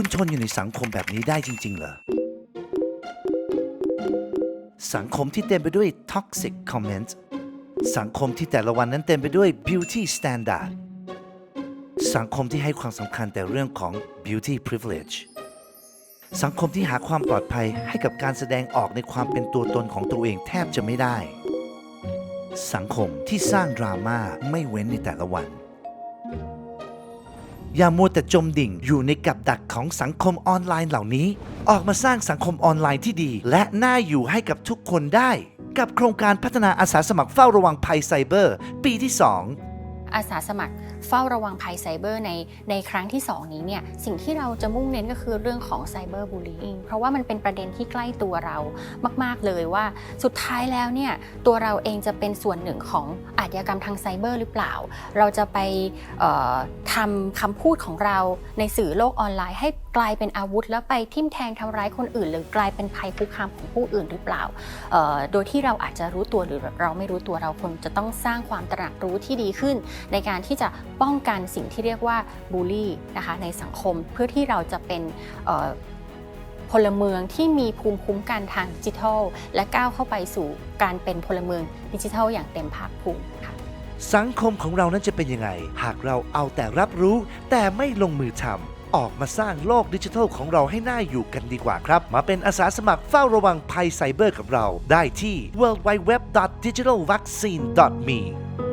คุณทนอยู่ในสังคมแบบนี้ได้จริง ๆ เหรอ สังคมที่เต็มไปด้วย toxic comment สังคมที่แต่ละวันนั้นเต็มไปด้วย beauty standard สังคมที่ให้ความสำคัญแต่เรื่องของ beauty privilege สังคมที่หาความปลอดภัยให้กับการแสดงออกในความเป็นตัวตนของตัวเองแทบจะไม่ได้ สังคมที่สร้างดราม่าไม่เว้นในแต่ละวัน อย่ามัวแต่จมดิ่งอยู่ในกับดักของสังคมออนไลน์เหล่านี้ ออกมาสร้างสังคมออนไลน์ที่ดี และน่าอยู่ให้กับทุกคนได้ กับโครงการพัฒนาอาสาสมัครเฝ้าระวังภัยไซเบอร์ ปีที่ 2 อาสาสมัคร เฝ้าระวังภัยไซเบอร์ในในครั้งที่ 2 นี้เนี่ยสิ่งที่เราจะมุ่งเน้นก็คือเรื่องของไซเบอร์บูล y i n g เพราะว่ามันเป็นประเด็นที่ใกล้ตัวเรามาก ๆ เลยว่าสุดท้ายแล้วเนี่ยตัวเราเองจะเป็นส่วนหนึ่งของอาชญากรรมทางไซเบอร์หรือเปล่า เราจะไปทำคำพูดของเราในสื่อโลกออนไลน์ ให้กลายเป็นอาวุธ แล้วไปทิ่มแทงทำร้ายคนอื่น หรือกลายเป็นภัยคุกคามของผู้อื่นหรือเปล่า โดยที่เราอาจจะรู้ตัวหรือเราไม่รู้ตัวเราควรจะต้องสร้างความตระหนักรู้ที่ดีขึ้น ในการที่จะ ป้องกันสิ่งที่เรียกว่าบูลลี่นะคะในสังคมเพื่อที่เราจะเป็นพลเมืองที่มีภูมิคุ้มกันทางดิจิทัล และก้าวเข้าไปสู่การเป็นพลเมืองดิจิทัล อย่างเต็มภาคภูมิค่ะสังคมของเรานั้นจะเป็นยังไง หากเราเอาแต่รับรู้ แต่ไม่ลงมือทำออกมาสร้างโลกดิจิทัลของเราให้น่าอยู่กันดีกว่าครับ มาเป็นอาสาสมัครเฝ้าระวังภัยไซเบอร์กับเรา ได้ที่ w w w d i g i t a l v a c c i n e m e mm-hmm.